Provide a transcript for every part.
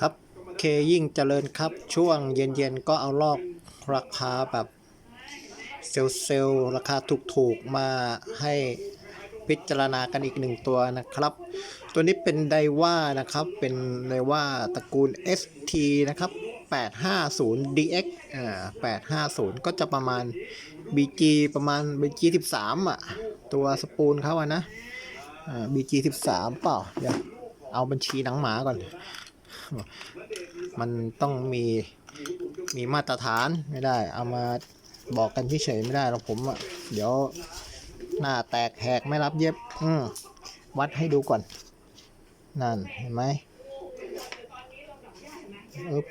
ครับเคยิ่งเจริญครับช่วงเย็นๆ ก็เอาลอกราคาแบบเซลล์เซลล์ราคาถูกๆ มาให้พิจารณากันอีกหนึ่งตัวนะครับ ตัวนี้เป็นไดว่านะครับเป็นไดว่าตระกูล ST นะครับ 850 DX อ่า850 ก็จะประมาณ BG ประมาณ BG 13อะ ตัวสปูลเขาอะนะอ่า BG 13เปล่าเดี๋ยวเอาบัญชีหนังหมาก่อน มันต้องมีมีมาตรฐานไม่ได้ เอามาบอกกันเฉยๆไม่ได้หรอกผมอะเดี๋ยวหน้าแตกแหกไม่รับเย็บ อืมวัดให้ดูก่อน นั่นเห็นไหมอึ๊บ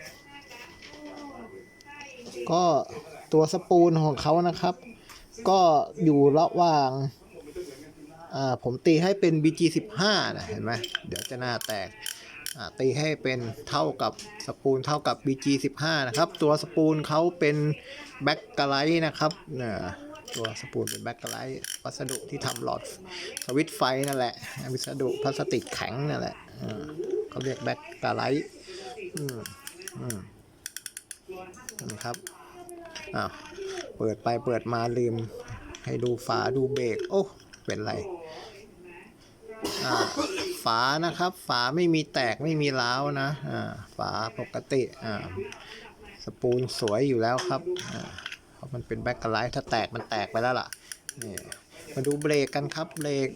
ก็ตัวสปูลของเขานะครับ ก็อยู่ระหว่างอ่าผมตีให้เป็น BG 15 นะเห็นไหมเดี๋ยวจะหน้าแตก ตีให้เป็นเท่ากับสปูลเท่ากับ BG 15 นะครับ ตัวสปูลเขาเป็นแบ็กกไลท์นะครับเนี่ยตัวสปูลเป็นแบ็กไลท์วัสดุที่ทำหลอดสวิตไฟนั่นแหละวัสดุพลาสติกแข็งนั่นแหละเขาเรียกแบ็กไลท์อืมอืมนะครับอ้าวเปิดไปเปิดมาลืมให้ดูฝาดูเบรกโอ้เป็นไร ฝานะครับ ฝาไม่มีแตกไม่มีร้าวนะฝาปกติสปูลสวยอยู่แล้วครับเพราะมันเป็นแบ็คกไลท์ถ้าแตกมันแตกไปแล้วล่ะนี่มาดูเบรกกันครับเบรก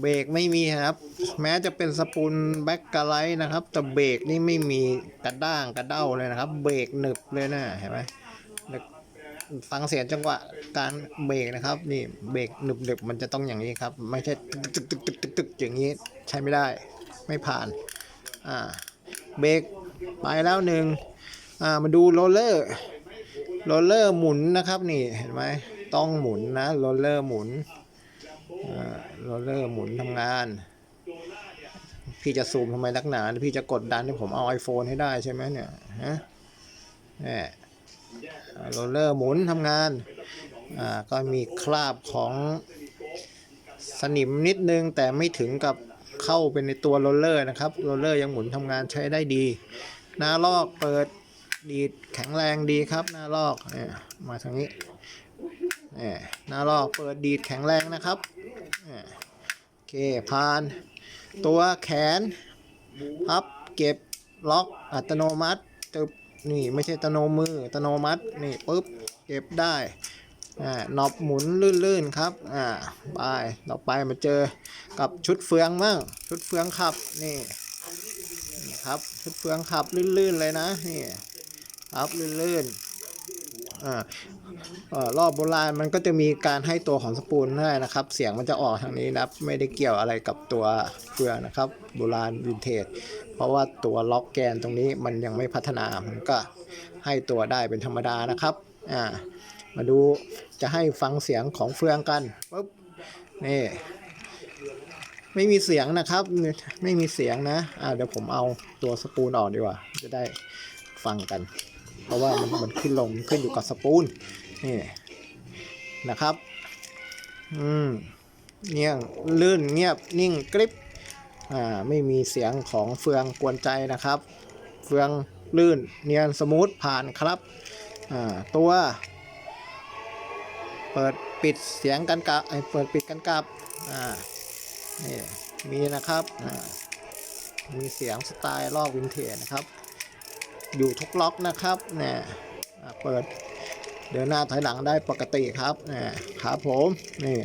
เบรกไม่มีครับ แม้จะเป็นสปูลแบ็คกไลท์นะครับ แต่เบรกนี่ไม่มีกระด้างกระเด้าเลยนะครับ เบรกหนึบเลยนะเห็นไหม ฟังเสียงจังหวะการเบรกนะครับ นี่เบรกหนึบหนึบมันจะต้องอย่างนี้ครับ ไม่ใช่ตึกตึกตึกตึกตึกอย่างนี้ใช้ไม่ได้ ไม่ผ่าน อ่า เบรกไปแล้วหนึ่งอ่ามาดูโรลเลอร์โรลเลอร์หมุนนะครับ นี่เห็นไหมต้องหมุนนะโรลเลอร์หมุนอ่าโรลเลอร์หมุนทำงานพี่จะซูมทำไมนักหนา พี่จะกดดันให้ผมเอา iPhone ให้ได้ใช่ไหมเนี่ย ฮะแหม โรลเลอร์หมุนทำงานอ่าก็มีคราบของสนิมนิดนึงแต่ไม่ถึงกับเข้าเป็นในตัวโรลเลอร์นะครับโรลเลอร์ยังหมุนทำงานใช้ได้ดีหน้าลอกเปิดดีดแข็งแรงดีครับหน้าลอกเนี่ยมาทางนี้เนี่ยหน้าลอกเปิดดีดแข็งแรงนะครับเนี่ยโอเคผ่าน ตัวแขนพับเก็บล็อกอัตโนมัติตึบ นี่ไม่ใช่ตโนมือตโนมัตินี่ปุ๊บเก็บได้อ่าหนอบหมุนลื่นๆครับอ่าไปต่อไปมาเจอกับชุดเฟืองมั่งชุดเฟืองขับนี่นี่ครับชุดเฟืองขับลื่นๆเลยนะนี่ครับลื่นๆ รอบโบราณมันก็จะมีการให้ตัวของสปูลให้นะครับ เสียงมันจะออกทางนี้นะครับ ไม่ได้เกี่ยวอะไรกับตัวเฟืองนะครับ โบราณวินเทจ เพราะว่าตัวล็อกแกนตรงนี้มันยังไม่พัฒนามันก็ให้ตัวได้เป็นธรรมดานะครับอ่ามาดูจะให้ฟังเสียงของเฟืองกันปุ๊บนี่ไม่มีเสียงนะครับ ไม่มีเสียงนะอ่าเดี๋ยวผมเอาตัวสปูลออกดีกว่า จะได้ฟังกัน เพราะว่ามันมันขึ้นลงขึ้นอยู่กับสปูลนี่นะครับอืมเงี่ยลื่นเงียบนิ่งกริบอ่าไม่มีเสียงของเฟืองกวนใจนะครับ เฟืองลื่นเนียนสมูทผ่านครับอ่าตัว เปิดปิดเสียงกันกับไอเปิดปิดกันกับอ่านี่มีนะครับอ่ามีเสียงสไตล์ลอกวินเทจนะครับ อยู่ทุกล็อกนะครับเนี่ยเปิดเดินหน้าถอยหลังได้ปกติครับเนี่ยครับผมนี่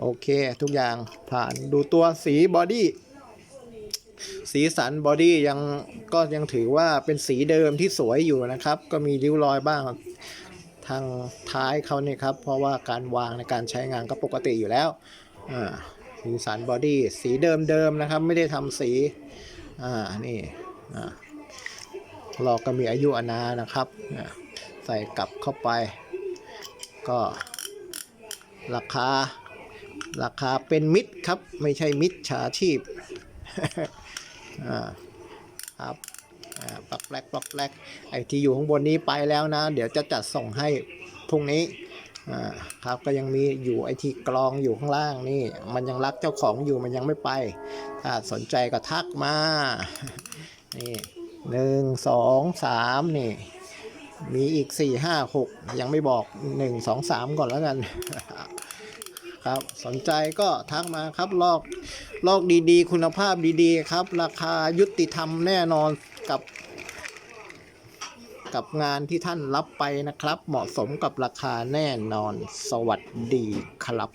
โอเคทุกอย่างผ่านดูตัวสีบอดี้สีสันบอดี้ยังก็ยังถือว่าเป็นสีเดิมที่สวยอยู่นะครับ ก็มีริ้วรอยบ้างทางท้ายเขาเนี่ยครับ เพราะว่าการวางในการใช้งานก็ปกติอยู่แล้วอ่าสีสันบอดี้สีเดิมๆนะครับ ไม่ได้ทำสีอ่านี่อ่า ลอกก็มีอายุอนานะครับ ใส่กลับเข้าไป ก็ราคา ราคาเป็นมิตรครับ ไม่ใช่มิตรฉาชีพครับปลักแปลกปลักแปลกไอที่อยู่ข้างบนนี้ไปแล้วนะ เดี๋ยวจะจัดส่งให้พรุ่งนี้ครับก็ยังมีอยู่ไอที่กรองอยู่ข้างล่างนี่ มันยังรักเจ้าของอยู่มันยังไม่ไป ถ้าสนใจก็ทักมานี่ หนึ่งสองสามนี่ มีอีกสี่ห้าหกยังไม่บอกหนึ่งสองสามก่อนแล้วกัน ครับสนใจก็ทักมาครับลอกลอกดีๆ คุณภาพดีๆ ครับ ราคายุติธรรมแน่นอนกับกับงานที่ท่านรับไปนะครับ เหมาะสมกับราคาแน่นอน สวัสดีครับ